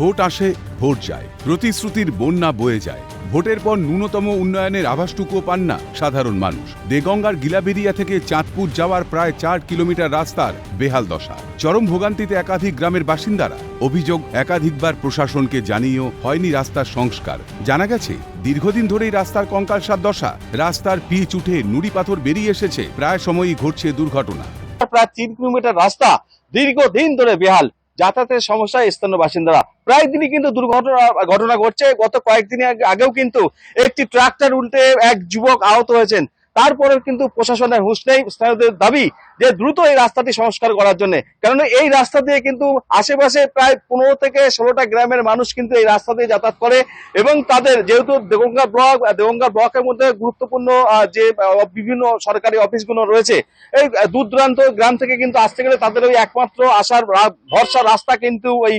Vote আসে, vote যায়। প্রতিশ্রুতির বন্যা বয়ে যায়। ভোটের পর ন্যূনতম উন্নয়নের আভাসটুকুও পান না সাধারণ মানুষ। দেগঙ্গার গিলাবেরিয়া থেকে চাঁদপুর যাওয়ার প্রায় চার কিলোমিটার রাস্তার বেহাল দশা। চরম ভোগান্তিতে একাধিক গ্রামের বাসিন্দারা অভিযোগ একাধিকবার প্রশাসনকে জানিয়েও হয়নি রাস্তার সংস্কার। জানা গেছে, দীর্ঘদিন ধরেই রাস্তার কঙ্কালসার দশা। রাস্তার পিচ উঠে নুড়ি পাথর বেরিয়ে এসেছে। প্রায় সময়ই ঘটছে দুর্ঘটনা। প্রায় তিন কিলোমিটার রাস্তা দীর্ঘদিন ধরে বেহাল। যাতায়াতের সমস্যা স্থানীয় বাসিন্দারা। প্রায় দিনই কিন্তু দুর্ঘটনা, ঘটনা ঘটছে। গত কয়েকদিন আগে- আগেও কিন্তু একটি ট্রাক্টর উল্টে এক যুবক আহত হয়েছেন। তারপরেও কিন্তু প্রশাসনের হুঁশ স্থানীয়দের দাবি যে দ্রুত এই রাস্তাটি সংস্কার করার জন্য। কারণ এই রাস্তা দিয়ে কিন্তু আশেপাশে প্রায় পনেরো থেকে ষোলোটা গ্রামের মানুষ কিন্তু এই রাস্তা দিয়ে যাতায়াত করে এবং তাদের যেহেতু দেগঙ্গা ব্লক দেগঙ্গা ব্লকের মধ্যে গুরুত্বপূর্ণ যে বিভিন্ন সরকারি অফিসগুলো রয়েছে, এই দূর দূরান্ত গ্রাম থেকে কিন্তু আসতে গেলে তাদের ওই একমাত্র আসার ভরসা রাস্তা কিন্তু ওই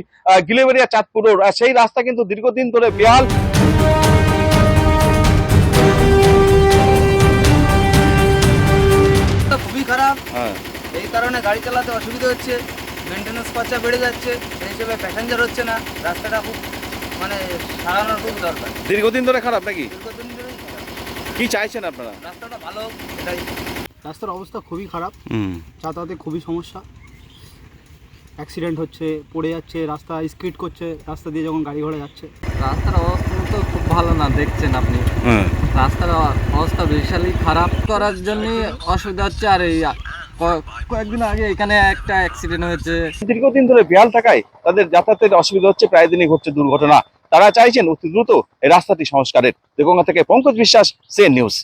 গিলেবেরিয়া চাঁদপুর সেই রাস্তা কিন্তু দীর্ঘদিন ধরে বেহাল। কারণে গাড়ি চালাতে অসুবিধা হচ্ছে মেনটেন্যান্স খরচা বেড়ে যাচ্ছে সেই হিসেবে প্যাসেঞ্জার হচ্ছে না রাস্তাটা খুব মানে সারানোর খুব দরকার। দীর্ঘদিন ধরে খারাপ নাকি? দীর্ঘদিন ধরেই খারাপ। কি চাইছেন আপনারা? রাস্তাটা ভালো হোক, এটাই। রাস্তার অবস্থা খুবই খারাপ। হুম। যাতায়াতে খুবই সমস্যা। অ্যাক্সিডেন্ট হচ্ছে পড়ে যাচ্ছে রাস্তা স্কিড করছে রাস্তা দিয়ে যখন গাড়ি ঘোড়া যাচ্ছে। রাস্তার অবস্থা তো খুব ভালো না দেখছেন আপনি। হ্যাঁ রাস্তার অবস্থা বিশালই খারাপ করার জন্য অসুবিধা হচ্ছে আর এই কয়েকদিন আগে এখানে একটা অ্যাক্সিডেন্ট হয়েছে। দীর্ঘদিন ধরে বেহাল থাকায় তাদের যাতায়াতের অসুবিধা হচ্ছে, প্রায় দিনই ঘটছে দুর্ঘটনা। তারা চাইছেন অতি দ্রুত এই রাস্তাটি সংস্কারের। দেগঙ্গা থেকে পঙ্কজ বিশ্বাস সে নিউজ